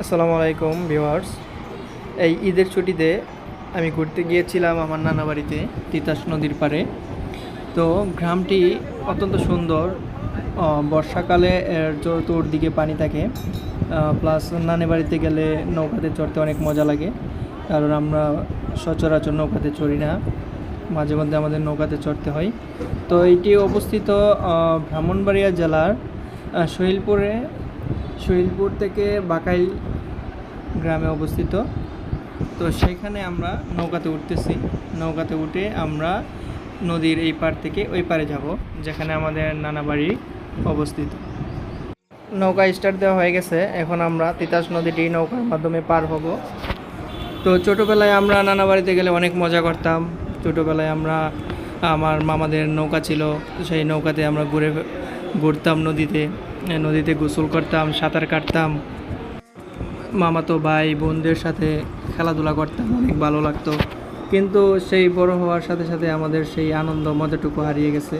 আসসালামু আলাইকুম ভিউয়ার্স। এই ঈদের ছুটিতে আমি ঘুরতে গিয়েছিলাম আমার নানা বাড়িতে, তিতাস নদীর পাড়ে। তো গ্রামটি অত্যন্ত সুন্দর। বর্ষাকালে এর চতুর্দিকে পানি থাকে প্লাস নানি বাড়িতে গেলে নৌকাতে চড়তে অনেক মজা লাগে, কারণ আমরা সচরাচর নৌকাতে চড়ি না। মাঝে মধ্যে আমাদের নৌকাতে চড়তে হয়। তো এটি অবস্থিত ব্রাহ্মণবাড়িয়া জেলার শৈলপুরে শৈলপুর থেকে বাকাইল গ্রামে অবস্থিত। তো সেখানে আমরা নৌকাতে উঠতেছি। নৌকাতে উঠে আমরা নদীর এই পার থেকে ওই পারে যাব, যেখানে আমাদের নানা বাড়ি অবস্থিত। নৌকা স্টার্ট দেওয়া হয়ে গেছে। এখন আমরা তিতাস নদীটি নৌকার মাধ্যমে পার হব। তো ছোটোবেলায় আমরা নানা বাড়িতে গেলে অনেক মজা করতাম। ছোটোবেলায় আমরা, আমার মামাদের নৌকা ছিল, সেই নৌকাতে আমরা ঘুরে ঘুরতাম নদীতে। নদীতে গোসল করতাম, সাঁতার কাটতাম। মামাতো ভাই, বোনদের সাথে খেলাধুলা করতাম, অনেক ভালো লাগতো। কিন্তু সেই বড় হওয়ার সাথে সাথে আমাদের সেই আনন্দ, মজাটুকু হারিয়ে গেছে।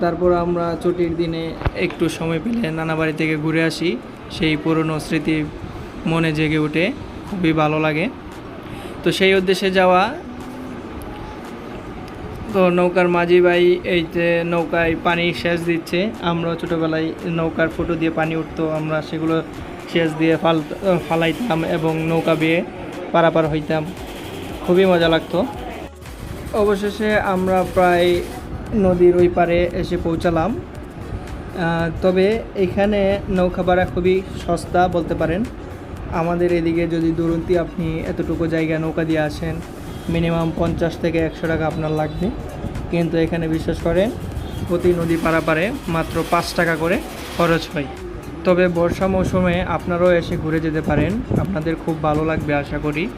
তারপর আমরা ছুটির দিনে একটু সময় পেলে নানা বাড়ি থেকে ঘুরে আসি। সেই পুরনো স্মৃতি মনে জেগে ওঠে, খুবই ভালো লাগে। তো সেই উদ্দেশ্যে যাওয়া তো নৌকার মাঝি ভাই এই যে নৌকায় পানি সেচ দিচ্ছে। আমরা ছোটোবেলায় নৌকার ফুটো দিয়ে পানি উঠতো, আমরা সেগুলো সেচ দিয়ে ফাল, ফালাইতাম এবং নৌকা বেয়ে পারাপার হইতাম। খুবই মজা লাগতো। অবশেষে আমরা প্রায় নদীর ওই পারে এসে পৌঁছালাম। তবে এখানে নৌকা ভাড়া খুবই সস্তা বলতে পারেন। আমাদের এদিকে যদি দুরন্তি আপনি এতটুকু জায়গা নৌকা দিয়ে আসেন মিনিমাম পঞ্চাশ থেকে একশো টাকা আপনার লাগবে। কিন্তু এখানে বিশ্বাস করেন, প্রতি নদী পারাপারে মাত্র পাঁচ টাকা করে খরচ হয়। তবে বর্ষা মৌসুমে আপনারাও এসে ঘুরে যেতে পারেন। আপনাদের খুব ভালো লাগবে আশা করি।